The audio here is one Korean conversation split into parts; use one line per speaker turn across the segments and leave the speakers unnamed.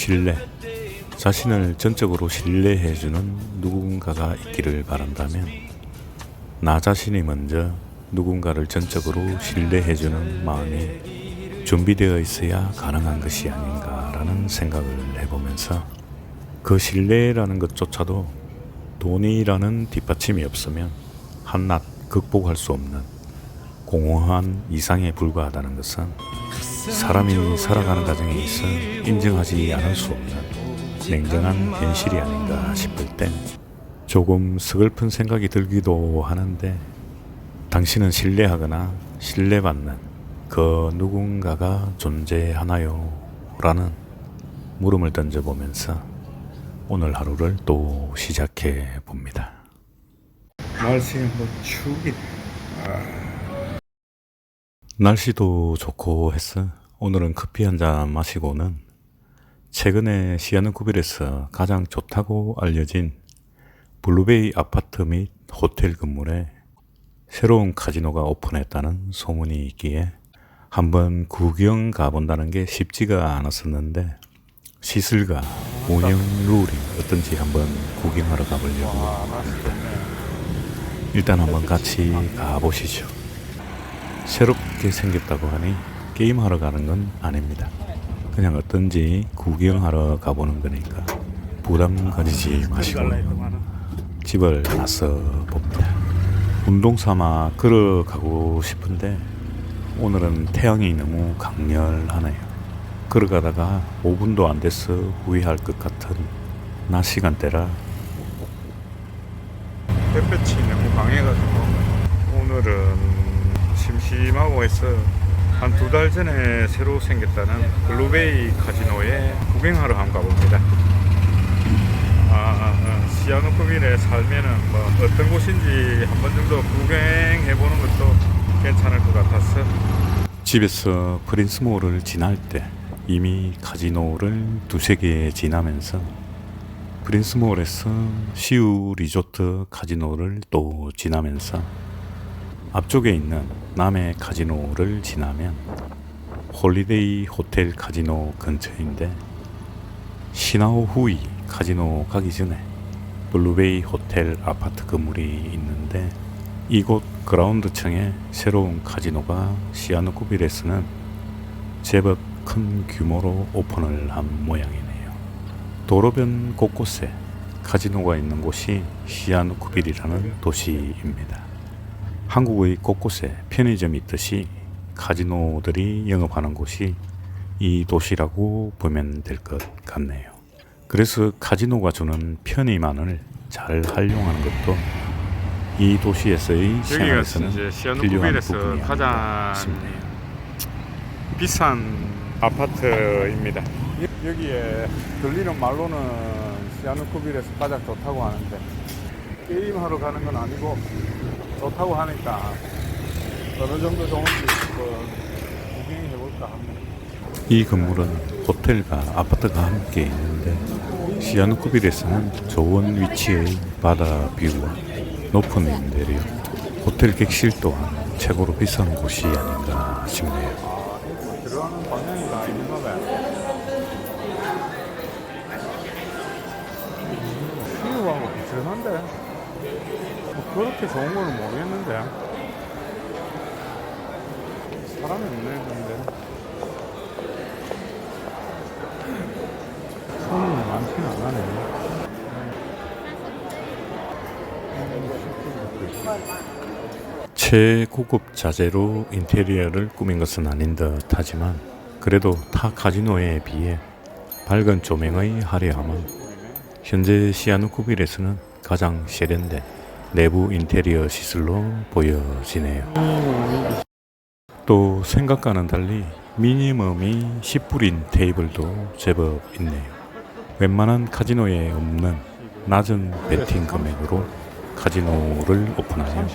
신뢰. 자신을 전적으로 신뢰해주는 누군가가 있기를 바란다면 나 자신이 먼저 누군가를 전적으로 신뢰해주는 마음이 준비되어 있어야 가능한 것이 아닌가라는 생각을 해보면서 그 신뢰라는 것조차도 돈이라는 뒷받침이 없으면 한낱 극복할 수 없는 공허한 이상에 불과하다는 것은 사람이 살아가는 과정에 있어 인정하지 않을 수 없는 냉정한 현실이 아닌가 싶을 땐 조금 서글픈 생각이 들기도 하는데 당신은 신뢰하거나 신뢰받는 그 누군가가 존재하나요? 라는 물음을 던져보면서 오늘 하루를 또 시작해 봅니다. 날씨가 뭐 추우긴 날씨도 좋고 했어. 오늘은 커피 한 잔 마시고는 최근에 시아누쿠빌에서 가장 좋다고 알려진 블루베이 아파트 및 호텔 건물에 새로운 카지노가 오픈했다는 소문이 있기에 한번 구경 가본다는 게 쉽지가 않았었는데 시술과 운영 룰이 어떤지 한번 구경하러 가보려고 합니다. 일단 한번 같이 가보시죠. 새롭게 생겼다고 하니 게임하러 가는 건 아닙니다. 그냥 어떤지 구경하러 가보는 거니까 부담 가지지 마시고 집을 나서 봅니다. 운동 삼아 걸어가고 싶은데 오늘은 태양이 너무 강렬하네요. 걸어가다가 5분도 안 돼서 후회할 것 같은 낮 시간대라 햇볕이 너무 강해가지고 오늘은 심심하고 해서 한 두 달 전에 새로 생겼다는 블루베이 카지노에 구경하러 한번 가봅니다. 아, 아, 시아누쿠빌에 살면은 뭐 어떤 곳인지 한 번 정도 구경해 보는 것도 괜찮을 것 같았어. 집에서 프린스몰을 지날 때 이미 카지노를 두세 개 지나면서 프린스몰에서 시우 리조트 카지노를 또 지나면서 앞쪽에 있는 남해 카지노를 지나면 홀리데이 호텔 카지노 근처인데 시나오 후이 카지노 가기 전에 블루베이 호텔 아파트 건물이 있는데 이곳 그라운드층에 새로운 카지노가 시아누쿠빌에서는 제법 큰 규모로 오픈을 한 모양이네요. 도로변 곳곳에 카지노가 있는 곳이 시아누쿠빌이라는 도시입니다. 한국의 곳곳에 편의점이 있듯이 카지노들이 영업하는 곳이 이 도시라고 보면 될 것 같네요. 그래서 카지노가 주는 편의만을 잘 활용하는 것도 이 도시에서의 생활에서는 필요한 부분이 아닌가 싶네요. 비싼 아파트입니다. 여기에 들리는 말로는 시아누쿠빌에서 가장 좋다고 하는데 게임하러 가는 건 아니고 좋다고 하니까 어느 정도 좋은지 구경해 볼까 합니다. 이 건물은 호텔과 아파트가 함께 있는데 시아누쿠빌에서는 좋은 위치의 바다 뷰와 높은 인테리어, 호텔 객실 또한 최고로 비싼 곳이 아닌가 싶네요. 들어가는 봐요. 비슷한데 뭐 그렇게 좋은 거는 모르겠는데. 사람이 없네 근데. 손님이 많지는 않네. 최고급 자재로 인테리어를 꾸민 것은 아닌 듯 하지만 그래도 타 카지노에 비해 밝은 조명의 화려함은 현재 시아누쿠빌에서는 가장 세련된 내부 인테리어 시설로 보여지네요. 또 생각과는 달리 미니멈이 10불인 테이블도 제법 있네요. 웬만한 카지노에 없는 낮은 베팅 금액으로 카지노를 오픈하여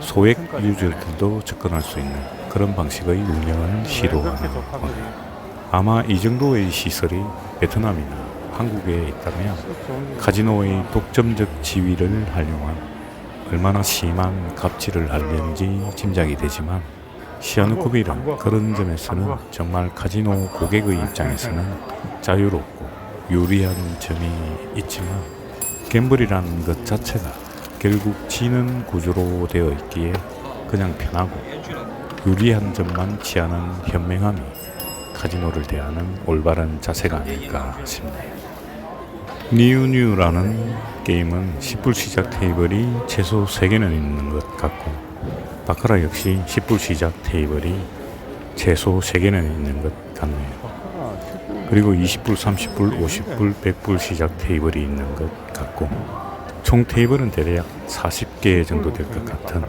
소액 유저들도 접근할 수 있는 그런 방식의 운영을 시도하는 거네요. 아마 이 정도의 시설이 베트남이나 한국에 있다면 카지노의 독점적 지위를 활용한 얼마나 심한 갑질을 하려는지 짐작이 되지만 시아누쿠빌은 그런 점에서는 정말 카지노 고객의 입장에서는 자유롭고 유리한 점이 있지만 갬블이라는 것 자체가 결국 지는 구조로 되어 있기에 그냥 편하고 유리한 점만 취하는 현명함이 카지노를 대하는 올바른 자세가 아닐까 싶네요. 니우니우라는 게임은 10불 시작 테이블이 최소 3개는 있는 것 같고 바카라 역시 10불 시작 테이블이 최소 3개는 있는 것 같네요. 그리고 20불, 30불, 50불, 100불 시작 테이블이 있는 것 같고 총 테이블은 대략 40개 정도 될 것 같은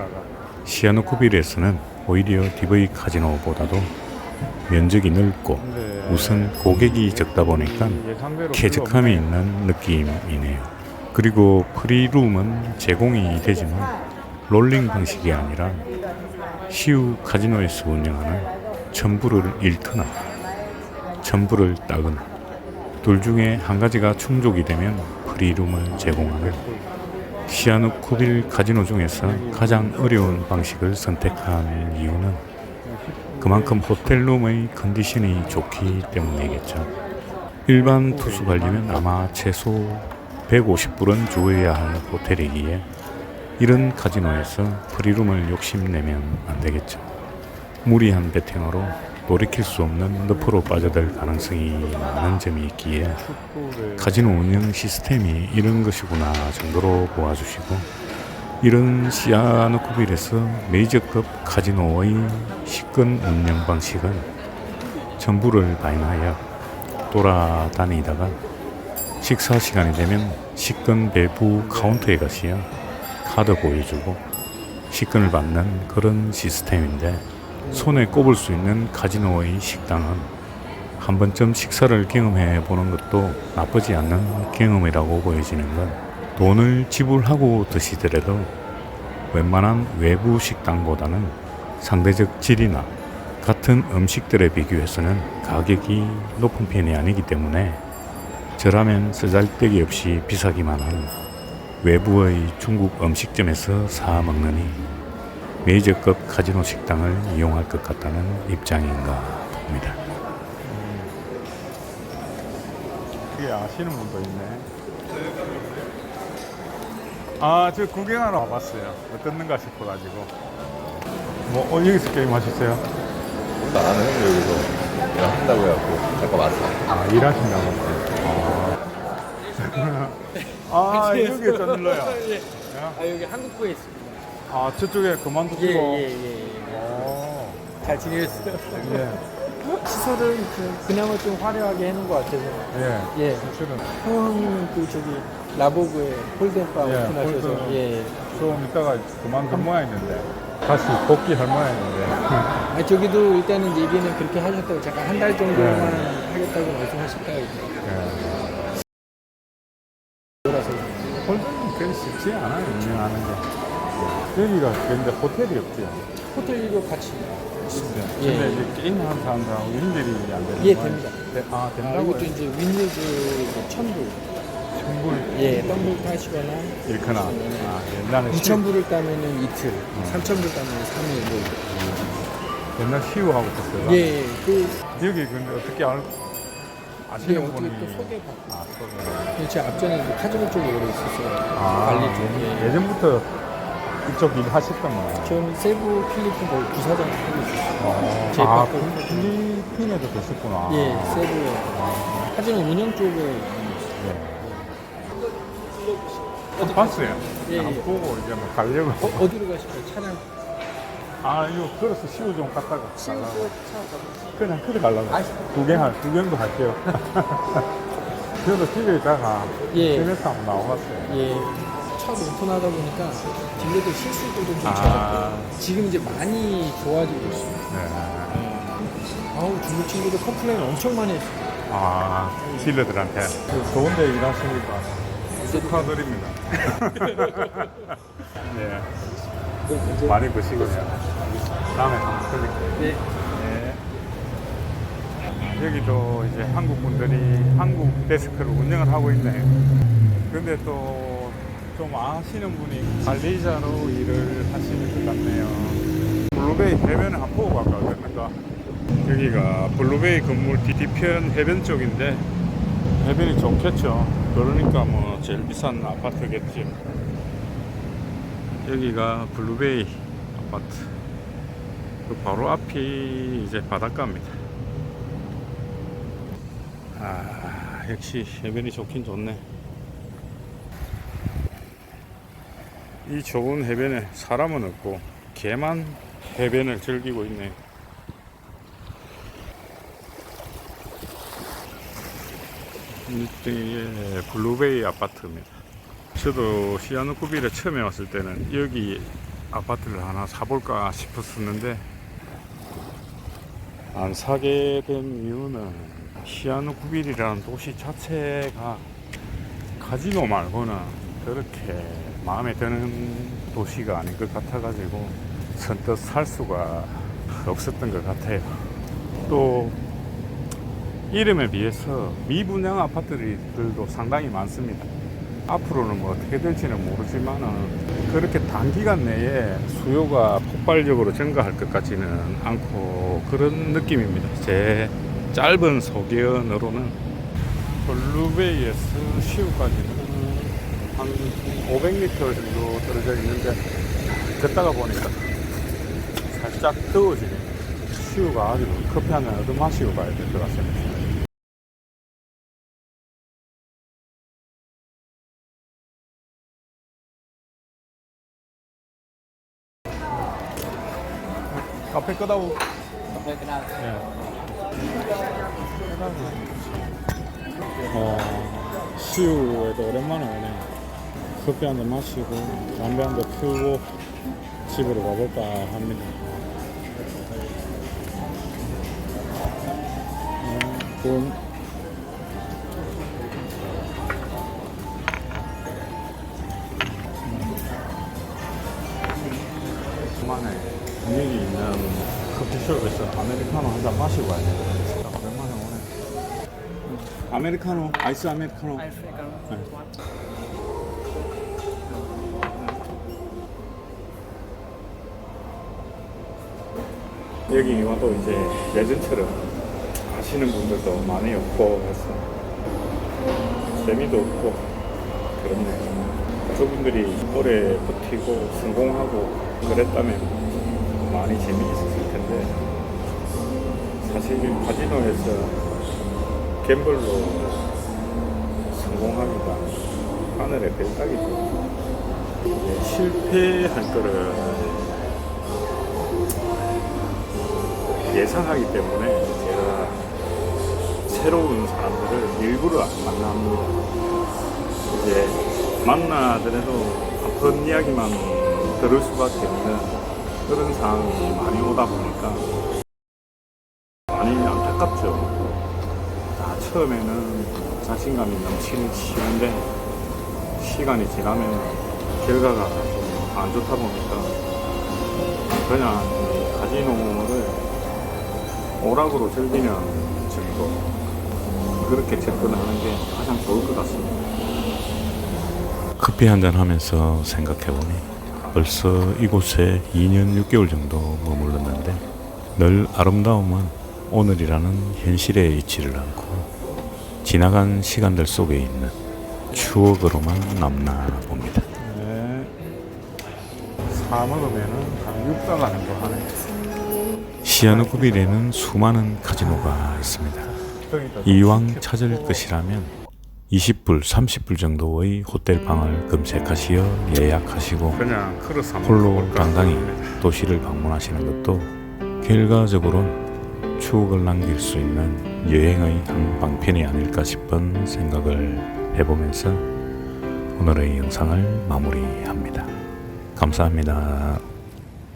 시아노코빌에서는 오히려 DV 카지노보다도 면적이 넓고 우선 고객이 적다 보니까 쾌적함이 있는 느낌이네요. 그리고 프리룸은 제공이 되지만 롤링 방식이 아니라 시우 카지노에서 운영하는 천불을 잃거나 천불을 따거나 둘 중에 한 가지가 충족이 되면 프리룸을 제공하는 시아누쿠빌 카지노 중에서 가장 어려운 방식을 선택한 이유는 그만큼 호텔룸의 컨디션이 좋기 때문이겠죠. 일반 투수 관리면 아마 최소 150불은 주어야 할 호텔이기에 이런 카지노에서 프리룸을 욕심내면 안 되겠죠. 무리한 베팅으로 돌이킬 수 없는 늪으로 빠져들 가능성이 많은 점이 있기에 카지노 운영 시스템이 이런 것이구나 정도로 보아주시고 이런 시아누쿠빌에서 메이저급 카지노의 식근 운영 방식은 전부를 바인하여 돌아다니다가 식사 시간이 되면 식근 배부 카운터에 가시어 카드 보여주고 식근을 받는 그런 시스템인데 손에 꼽을 수 있는 카지노의 식당은 한 번쯤 식사를 경험해 보는 것도 나쁘지 않는 경험이라고 보여지는 건 돈을 지불하고 드시더라도 웬만한 외부 식당보다는 상대적 질이나 같은 음식들에 비교해서는 가격이 높은 편이 아니기 때문에 저라면 쓰잘데기 없이 비싸기만 한 외부의 중국 음식점에서 사 먹느니 메이저급 카지노 식당을 이용할 것 같다는 입장인가 봅니다.
이게 아시는 분도 있네. 아, 저 구경하러 와봤어요. 어떻는가 싶어가지고. 뭐, 어, 여기서 게임 하셨어요?
나는 여기서 일 한다고 해갖고 잠깐 왔어.
아, 일하신다고. 아, 아 여기 떠들러요.
아 여기 한국부에 있습니다.
아, 저쪽에 그만두시고.
예예예 예, 예.
어,
잘 지내셨어요?
예,
시설은 그, 그나마 좀 화려하게 해놓은 것 같아서.
예.
예.
실은
형님은 그 저기 라보그에 홀덴바
예,
오픈하셔서
홀덴.
예.
좀 이따가 그만둘 모양인데. 다시 복귀할 모양인데.
아 저기도 일단은 얘기는 그렇게 하셨다고 잠깐 한 달 정도만
네.
하겠다고 말씀하셨다고 이제.
예.
그래서
홀든은 그리 쉽지 않아요, 운영하는 게. 여기가 근데 호텔이 없죠.
호텔도 같이 있습니다.
근데
예.
이제 게임하는 사람들하고 연결이 안 되는
예,
거예요?
됩니다.
네, 아,
아,
된다고
이것도 이제 윈리그 천불,
천불
예, 덤불 타시거나
잃거나. 아, 옛날에
2천불을 따면은 이틀, 3천불 따면은 3일 뭐 이렇게.
시우, 옛날 시우하고 있었어요.
예, 예, 그
여기 근데 어떻게 알,
예,
아시는
어떻게
분이.
또 소개받고.
아, 소개.
예, 제가 앞전에 그 카지노 쪽에 오래 있었어요.
아,
관리 쪽에.
예전부터 이쪽 일 하셨던 거예요.
저는 세부 필리핀 거기 부사장 하고 있었어요.
어,
제
아,
바꿔.
필리핀에도 계셨구나.
예, 세부에. 카지노 운영 쪽에.
어, 봤어요.
예,
안
예.
보고 이제 뭐 가려고.
어, 어디로 가실까요? 차량.
아, 이거 걸어서 시우 좀 갔다가.
시우
가려고. 그냥 그래 가려고.
아,
구경할, 구경도 할게요. 저도 집에 있다가
예.
집에서 한번 나와봤어요.
예. 차 오픈하다 보니까 딜러들 실수도 좀
아.
찾았고 지금 이제 많이 좋아지고 있어요.
네.
아우 중국 친구들 컴플레인 엄청 많이 했어요.
아, 딜러들한테. 좋은데 일하시니까 축하드립니다. 네.
이제
많이 보시고요. 다음에 한번 드릴게요.
네.
네. 여기도 이제 한국 분들이 한국 데스크를 운영을 하고 있네요. 근데 또 좀 아시는 분이 관리자로 일을 하시는 것 같네요. 블루베이 해변에 한번 보고 갈까 됐는가? 여기가 블루베이 건물 뒤- 뒤편 해변 쪽인데 해변이 좋겠죠. 그러니까 뭐 제일 비싼 아파트겠지. 여기가 블루베이 아파트. 그 바로 앞이 이제 바닷가입니다. 아 역시 해변이 좋긴 좋네. 이 좁은 해변에 사람은 없고 개만 해변을 즐기고 있네요. 이게 블루베이 아파트입니다. 저도 시아누쿠빌에 처음에 왔을 때는 여기 아파트를 하나 사볼까 싶었었는데 안 사게 된 이유는 시아누쿠빌이라는 도시 자체가 카지노 말고는 그렇게 마음에 드는 도시가 아닌 것 같아가지고 선뜻 살 수가 없었던 것 같아요. 또 이름에 비해서 미분양 아파트들도 상당히 많습니다. 앞으로는 뭐 어떻게 될지는 모르지만은 그렇게 단기간 내에 수요가 폭발적으로 증가할 것 같지는 않고 그런 느낌입니다. 제 짧은 소견으로는 블루베이에서 시우까지는 한 500m 정도 떨어져 있는데 걷다가 보니까 살짝 더워지네요. 시우가 아주 커피 한잔 얻어 마시고 가야 될 것 같습니다. 카페 끄다고 어, 시우에도 오랜만에 오네. 커피 한 잔 마시고 담배 한 대 피우고 집으로 가볼까 합니다. 어, 돈 오랜만에 분위기 있는 커피숍에서 아메리카노 한 잔 마시고 가야 돼. 오랜만에 오네. 아메리카노, 아이스 아메리카노. 여기 와도 이제 예전처럼 아시는 분들도 많이 없고 해서 재미도 없고 그렇네요. 저분들이 오래 버티고 성공하고 그랬다면 많이 재미있었을 텐데 사실 카지노에서 갬블로 성공하기가 하늘의 별따기죠. 실패할 거를 예상하기 때문에 제가 새로운 사람들을 일부러 안 만납니다. 이제 만나더라도 아픈 이야기만 들을 수밖에 없는 그런 상황이 많이 오다 보니까 많이 안타깝죠. 아, 처음에는 자신감이 넘치는 쉬운데 시간이 지나면 결과가 좀안 좋다 보니까 그냥 이 카지노를 오락으로 즐기는 정도 그렇게 접근하는 게 가장 좋을 것 같습니다.
커피 한 잔 하면서 생각해보니 벌써 이곳에 2년 6개월 정도 머물렀는데 늘 아름다움은 오늘이라는 현실에 있지를 않고 지나간 시간들 속에 있는 추억으로만 남나 봅니다.
네. 사 먹으면은 한 6달러 정도 하네.
시아누쿠빌에는 수많은 카지노가 있습니다. 이왕 찾을 것이라면 20불, 30불 정도의 호텔 방을 검색하시어 예약하시고 홀로 당당히. 도시를 방문하시는 것도 결과적으로 추억을 남길 수 있는 여행의 한 방편이 아닐까 싶은 생각을 해보면서 오늘의 영상을 마무리합니다. 감사합니다.